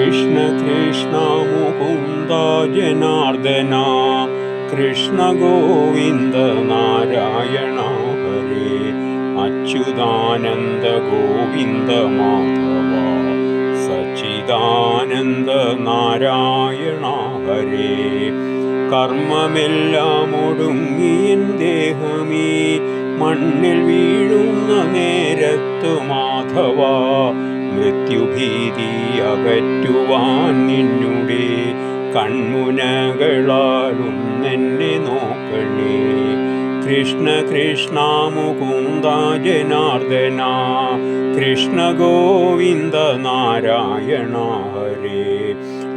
കൃഷ്ണ കൃഷ്ണ മുകുന്ദ ജനാർദ്ദന കൃഷ്ണ ഗോവിന്ദ നാരായണ ഹരേ അച്യുതാനന്ദ ഗോവിന്ദ മാധവ സച്ചിദാനന്ദ നാരായണ ഹരേ കർമ്മമെല്ലാം ഒടുങ്ങിയൻ ദേഹമേ മണ്ണിൽ വീഴുന്ന മൃത്യുഭീതി അകറ്റുവാൻ നിന്നുടെ കൺമുനകളാലും എന്നെ നോക്കണേ. കൃഷ്ണ കൃഷ്ണ മുകുന്ദ ജനാർദ്ദന. കൃഷ്ണ ഗോവിന്ദ നാരായണ ഹരേ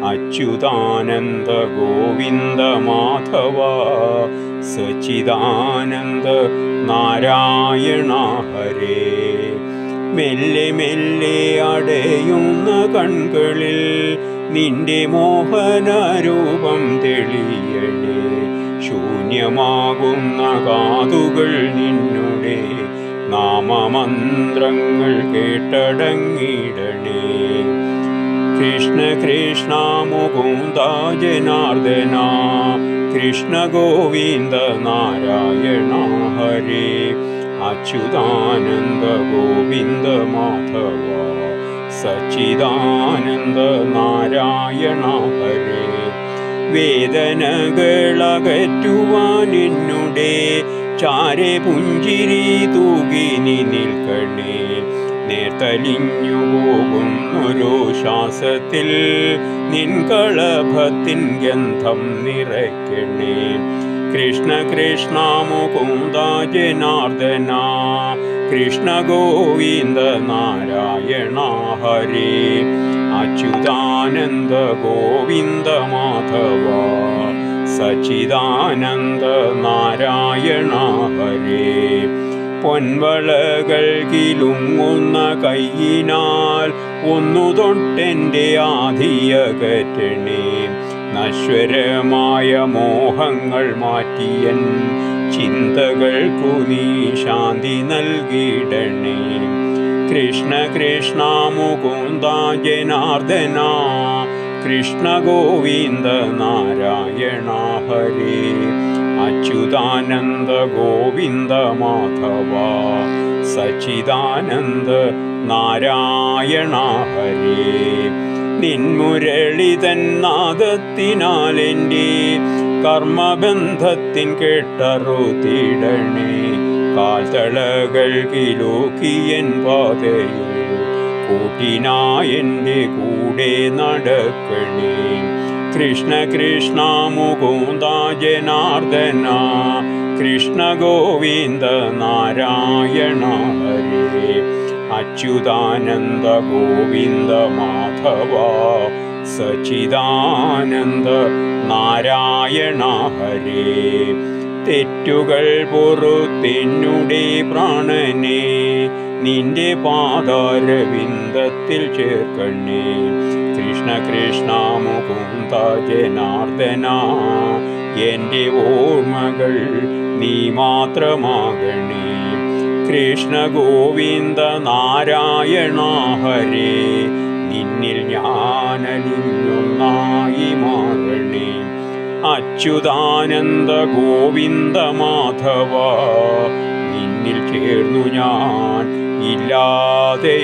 അച്യുതാനന്ദ ഗോവിന്ദ മാധവ. സച്ചിദാനന്ദ നാരായണ ഹരേ മെല്ലെ മെല്ലെ അടയുന്ന കൺകളിൽ നിന്റെ മോഹനരൂപം തെളിയണേ ശൂന്യമാകുന്ന കാതുകൾ നിന്നുടെ നാമമന്ത്രങ്ങൾ കേട്ടടങ്ങിടണേ കൃഷ്ണ കൃഷ്ണ മുകുന്ദ ജനാർദ്ദന കൃഷ്ണ ഗോവിന്ദ നാരായണ ഹരേ. അച്യുതാനന്ദ ഗോവിന്ദ മാധവ സച്ചിദാനന്ദ നാരായണ ഹരേ. വേദനകളകറ്റുവാൻ എന്നുടെ ചാരെ പുഞ്ചിരി തൂകിനി നിൽക്കണേ. നേർത്തലിഞ്ഞു പോകുന്നൊരു ശ്വാസത്തിൽ നിൻകളഭത്തിൻ ഗന്ധം നിറയ്ക്കണേ. കൃഷ്ണ കൃഷ്ണ മുകുന്ദ ജനാർദ്ദന കൃഷ്ണ ഗോവിന്ദ നാരായണ ഹരി. അച്യുതാനന്ദ ഗോവിന്ദ മാധവ. സച്ചിദാനന്ദ നാരായണ ഹരേ. പൊൻവളകൾ കിലുങ്ങുന്ന കയ്യിനാൽ ഒന്നു തൊട്ടെന്റെ ആധിയകറ്റണേ. നശ്വരമായ മോഹങ്ങൾ മാറ്റിയൻ ചിന്തകൾക്കു നീ ശാന്തി നൽകിയിടണേ കൃഷ്ണ കൃഷ്ണ മുകുന്ദ ജനാർദ്ദന കൃഷ്ണ ഗോവിന്ദ നാരായണ ഹരേ അച്യുതാനന്ദ ഗോവിന്ദ മാധവ സച്ചിദാനന്ദ നാരായണ ഹരേ നിൻമുരളിതൻ നാദത്തിനാലെന്റെ കർമ്മബന്ധത്തിൻ കെട്ടറുത്തിടണേ കാൽത്തളകൾ കിലോക്കിയൻ പാതയിൽ കൂട്ടിനായെന്റെ കൂടെ നടക്കണേ. കൃഷ്ണ കൃഷ്ണ മുകുന്ദ ജനാർദ്ദന കൃഷ്ണ ഗോവിന്ദ നാരായണ ഹരേ. അച്യുതാനന്ദ ഗോവിന്ദ മാധവ സച്ചിദാനന്ദ നാരായണ ഹരേ തെറ്റുകൾ പൊറുത്തെന്നുടെ പ്രാണനെ. നിന്റെ പാതാരവിന്ദത്തിൽ ചേർക്കണേ കൃഷ്ണ കൃഷ്ണ മുകുന്ദ ജനാർദ്ദന. എന്റെ ഓർമ്മകൾ നീ മാത്രമാകണേ. കൃഷ്ണ ഗോവിന്ദ നാരായണ ഹരേ. നിന്നിൽ ഞാനലിഞ്ഞൊന്നായി മാറണേ. അച്യുതാനന്ദ ഗോവിന്ദ മാധവ. നിന്നിൽ ചേർന്നു ഞാൻ ഇല്ലാതെയാകണേ.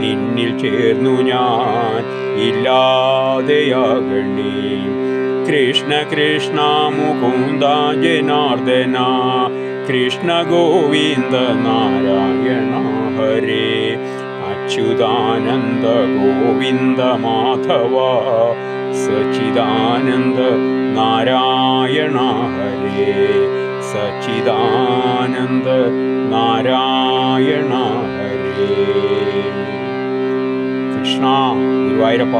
നിന്നിൽ ചേർന്നു ഞാൻ ഇല്ലാതെയാകണേ. കൃഷ്ണ കൃഷ്ണ മുകുന്ദ ജനാർദ്ദന. कृष्ण गोविन्द नारायण हरे अच्युदानन्द गोविन्द माधव सचिदानन्द नारायण हरे सचिदानन्द नारायण हरे कृष्णा गुवरप